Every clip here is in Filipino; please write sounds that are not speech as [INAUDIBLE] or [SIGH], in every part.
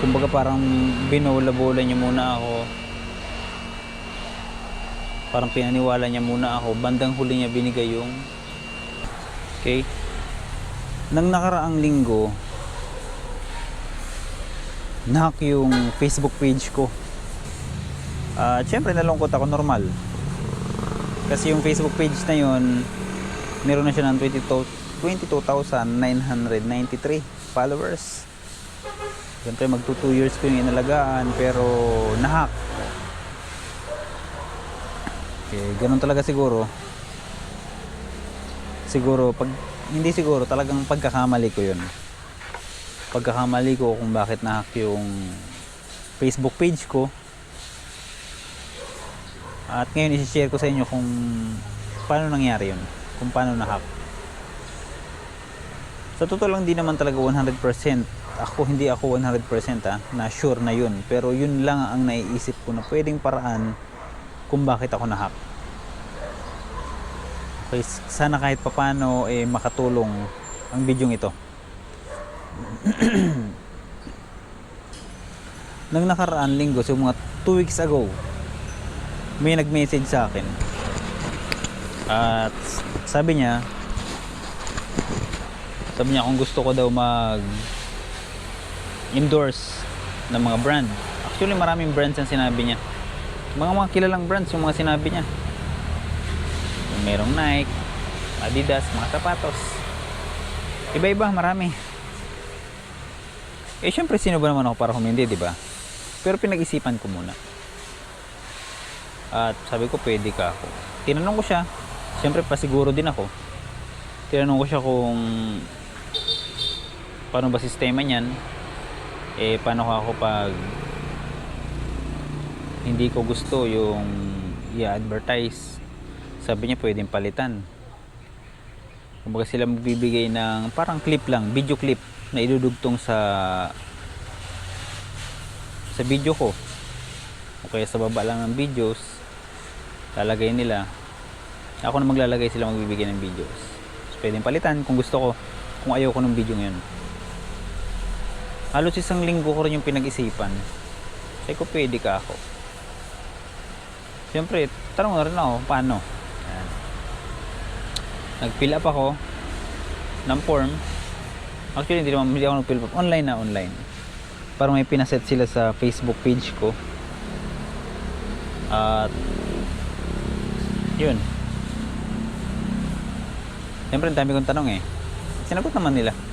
kumbaga parang binula-bula niya muna ako. Parang pinaniwala niya muna ako. Bandang huli niya binigay yung okay nang nakaraang linggo nahack yung Facebook page ko. At syempre nalungkot ako normal. Kasi yung Facebook page na yun meron na siya ng 22 22,993 followers Siyempre magto 2 years ko yung inalagaan pero nahack. Okay, ganun talaga siguro. Siguro pag hindi siguro talagang pagkakamali ko 'yun. Pagkakamali ko kung bakit nahack yung Facebook page ko. At ngayon i-share ko sa inyo kung paano nangyari 'yun, kung paano nahack. Sa totoo lang di naman talaga 100% ako hindi ako 100% ah, na sure na yun. Pero yun lang ang naiisip ko na pwedeng paraan kung bakit ako nahack. Okay, sana kahit papano eh makatulong ang bidyong ito. [CLEARS THROAT] Nang nakaraan linggo so mga 2 weeks ago may nag-message sa akin. At sabi niya sabi niya kung gusto ko daw mag endorse ng mga brand. Actually, maraming brands ang sinabi niya. Mga mga kilalang brands yung mga sinabi niya. Yung merong Nike, Adidas, mga sapatos. Iba-iba, marami. Eh, syempre, sino ba naman ako para humindi, di ba? Pero pinag-isipan ko muna. At sabi ko, pwede ka ako. Tinanong ko siya. Syempre, pasiguro din ako. Tinanong ko siya kung paano ba sistema niyan eh paano ako pag hindi ko gusto yung i-advertise? Sabi niya pwedeng palitan. Kumbaga sila magbibigay ng parang clip lang video clip na idudugtong sa sa video ko. O kaya sa baba lang ng videos lalagay nila. Ako na maglalagay sila magbibigay ng videos. So, pwedeng palitan kung gusto ko kung ayaw ko ng video ngayon halos isang linggo ko rin yung pinag-isipan. Sabi ko pwede ka ako. Siyempre tanong na rin ako paano? Ayan. nag-fill up ako ng form. Actually hindi naman hindi ako nag-fill up. Online na online. Para may pinaset sila sa facebook page ko. At yun. Siyempre ang dami kong tanong eh. Sinagot naman nila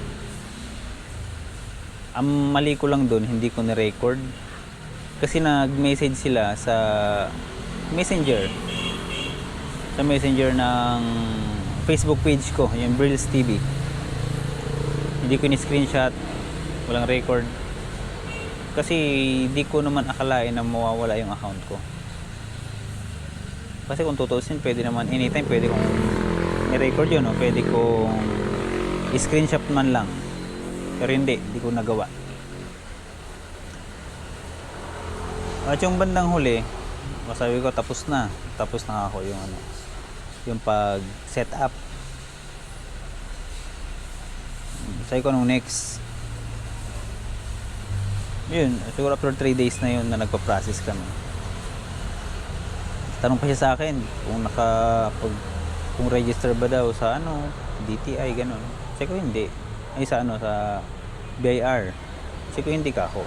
ang mali ko lang doon hindi ko ni-record. Kasi nag-message sila sa messenger. Sa messenger ng Facebook page ko yung Brills TV hindi ko ni-screenshot. Walang record. Kasi hindi ko naman akalain na mawawala yung account ko. Kasi kung tutusin pwede naman anytime pwede kong i-record yun o pwede kong i-screenshot man lang pero hindi, hindi ko nagawa. At yung bandang huli, masabi ko tapos na. Tapos na ako yung ano, yung pag set up. Sabi ko nung next yun, siguro after 3 days na yun na nagpa-process kami. Tanong pa siya sa akin kung naka pag, kung register ba daw sa ano, DTI ganun. Sabi ko hindi ay sa ano sa BIR kasi ko hindi ka ako.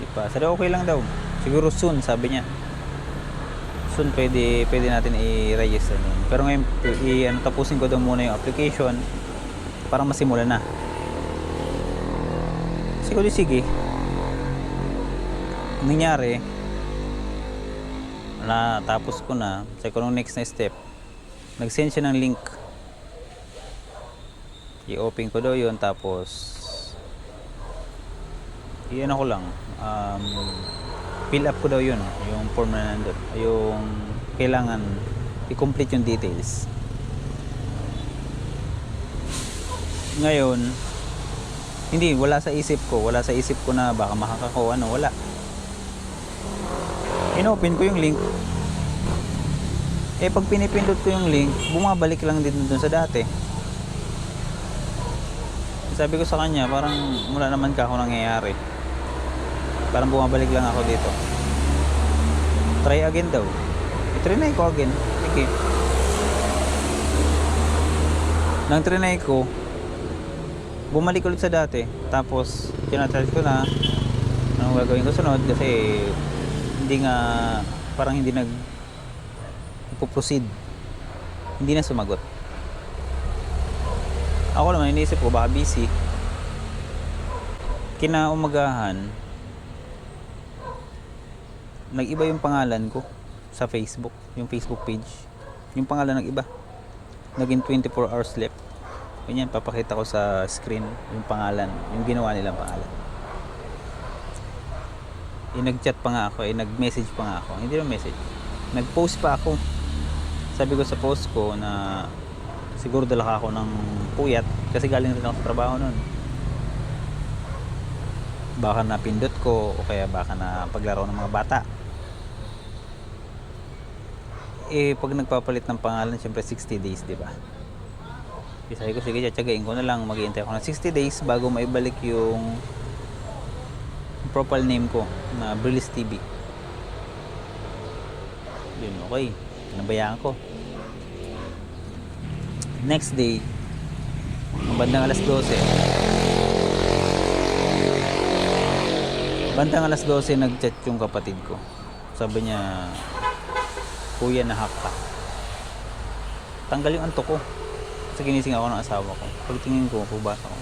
Di pa sabi okay lang daw. Siguro soon sabi niya. Soon pwede pwede natin i-register nun. pero ngayon i ano tapusin ko daw muna yung application para masimula na. Siguro sige. Nangyari na tapos ko na. Sa ko next na step nag-send siya ng link i-open ko daw yun tapos i-ano ko lang um, fill up ko daw yun yung form na nandun yung kailangan i-complete yung details. Ngayon hindi wala sa isip ko wala sa isip ko na baka makakakuha ano wala. Inopen ko yung link. Eh pag pinipindot ko yung link bumabalik lang din dun sa dati sabi ko sa kanya parang wala naman ka ako nangyayari Parang bumabalik lang ako dito. Try again daw. I-trinay ko again. Sige. Nang trinay ko, bumalik ulit sa dati. Tapos, kinatry ko na anong gagawin ko sunod kasi hindi nga parang hindi nag proceed hindi na sumagot ako naman iniisip ko baka busy kinaumagahan nag-iba yung pangalan ko sa Facebook yung Facebook page yung pangalan nag-iba naging 24 hours left ganyan papakita ko sa screen yung pangalan yung ginawa nilang pangalan eh, nag-chat pa nga ako, eh, nag-message pa nga ako. Hindi na message. Nag-post pa ako. Sabi ko sa post ko na siguro dala ako ng puyat kasi galing rin ako sa trabaho nun. Baka napindot ko o kaya baka na paglaro ng mga bata. Eh, pag nagpapalit ng pangalan, syempre 60 days, di ba? Eh, Sabi ko, sige, tsatsagain ko na lang. Maghihintay ako ng 60 days bago maibalik yung profile name ko na Brillis TV. Yun, okay. Nabayaan ko. Next day, ang bandang alas 12. Bandang alas 12, nag-chat yung kapatid ko. Sabi niya, Kuya, nahack ka. Tanggal yung antok ko. Kasi ginising ako ng asawa ko. Pagtingin ko, pabasa ko.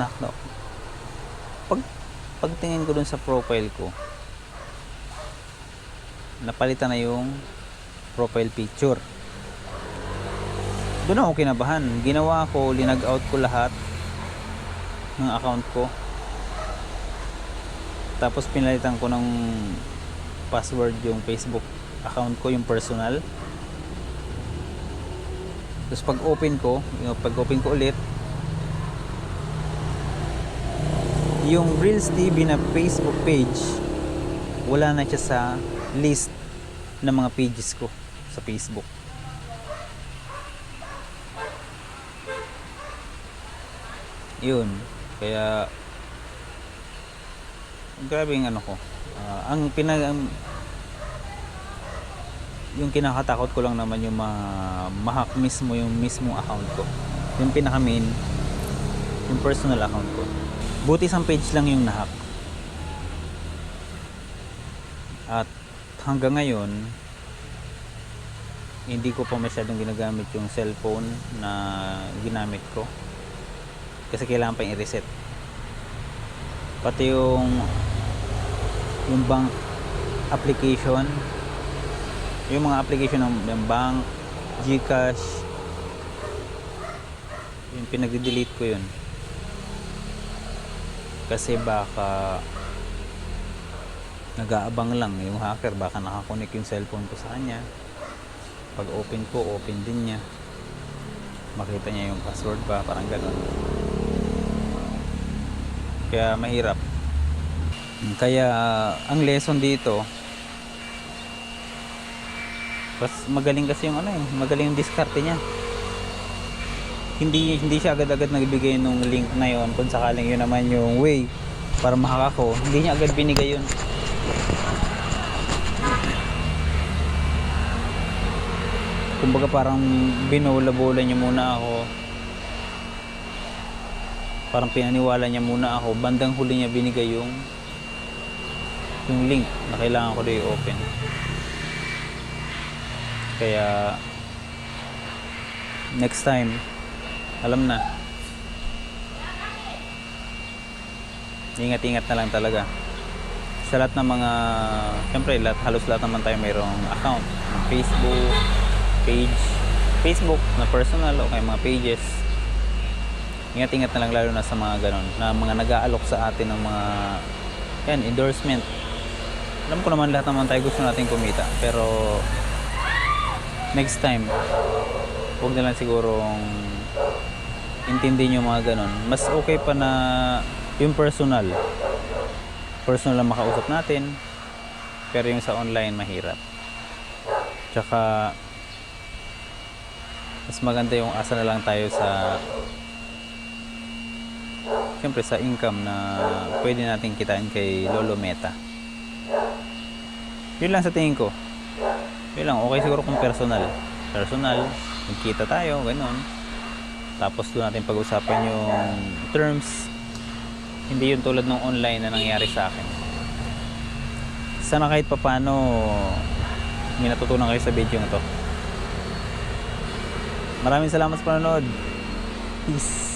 Nahack daw. Pag pagtingin ko dun sa profile ko napalitan na yung profile picture doon ako kinabahan. Ginawa ko linag out ko lahat ng account ko. Tapos pinalitan ko ng password yung facebook account ko yung personal. Tapos pag open ko yung pag open ko ulit yung Reels TV na Facebook page wala na siya sa list ng mga pages ko sa Facebook yun. Kaya grabe yung ano ko. Ah, ang pinag ang- yung kinakatakot ko lang naman yung ma mahak mismo yung mismo account ko. Yung pinaka main yung personal account ko. Buti isang page lang yung nahack. At hanggang ngayon hindi ko pa masyadong ginagamit yung cellphone na ginamit ko kasi kailangan pa i-reset. Pati yung yung bank application yung mga application ng, ng bank Gcash yung pinag-delete ko yun. Kasi baka nag-aabang lang yung hacker. Baka nakakonek yung cellphone ko sa kanya. Pag open ko open din niya. Makita niya yung password ba? Parang ganun kaya mahirap. Kaya ang lesson dito mas magaling kasi yung ano eh magaling yung diskarte niya. Hindi hindi siya agad-agad nagbigay nung link na yon kung sakaling yun naman yung way para mahaka ko hindi niya agad binigay yun. Kumbaga parang binola-bola niya muna ako parang pinaniwala niya muna ako. Bandang huli niya binigay yung yung link na kailangan ko na i-open. Kaya next time alam na. Ingat-ingat na lang talaga. Sa lahat ng mga syempre lahat, halos lahat naman tayo mayroong account. Facebook page Facebook na personal o kaya mga pages ingat-ingat na lang lalo na sa mga ganon na mga nag-aalok sa atin ng mga yan, endorsement. Alam ko naman lahat naman tayo gusto natin kumita pero next time huwag na lang sigurong intindihin yung mga ganon. Mas okay pa na yung personal. Personal lang makausap natin pero yung sa online mahirap. Tsaka mas maganda yung asa na lang tayo sa siyempre sa income na pwede natin kitain kay Lolo Meta. Yun lang sa tingin ko. Yun lang, okay siguro kung personal. Personal, magkita tayo, ganun. Tapos doon natin pag-usapan yung terms. Hindi yung tulad ng online na nangyari sa akin. Sana kahit papano may natutunan kayo sa video na to. Maraming salamat sa panonood. Peace.